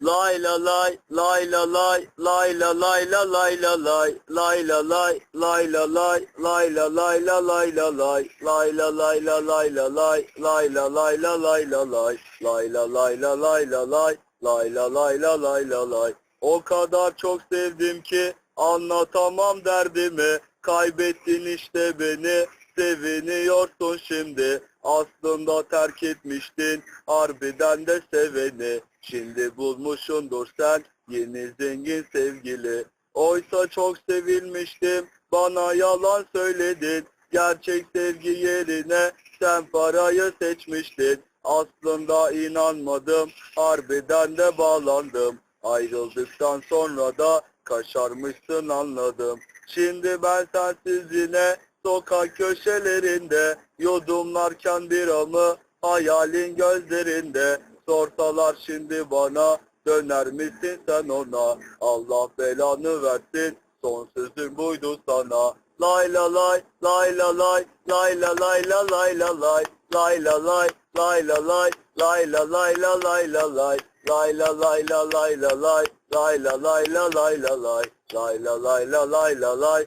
Lay la lay, lay la lay, lay la lay la lay la lay, lay la lay, lay la lay, lay la lay la lay la lay, lay la lay la lay la lay, lay la lay la lay la lay, lay la lay la lay la lay, lay la lay la lay la lay. O kadar çok sevdim ki anlatamam derdimi, kaybettin işte beni, seviniyorsun şimdi. Aslında terk etmiştin harbiden de seveni. Şimdi bulmuşundur sen yeni zengin sevgili. Oysa çok sevilmiştim bana yalan söyledin. Gerçek sevgi yerine sen parayı seçmiştin. Aslında inanmadım harbiden de bağlandım. Ayrıldıktan sonra da kaşarmışsın anladım. Şimdi ben sensiz yine sokak köşelerinde yudumlarken biramı hayalin gözlerinde sorsalar şimdi bana döner misin sen ona Allah belanı versin son sözüm buydu sana lay la lay lay la lay lay la lay la lay la lay lay la lay lay la lay lay la lay la lay la lay lay la lay la lay la lay lay la lay la lay la lay lay la lay la lay la lay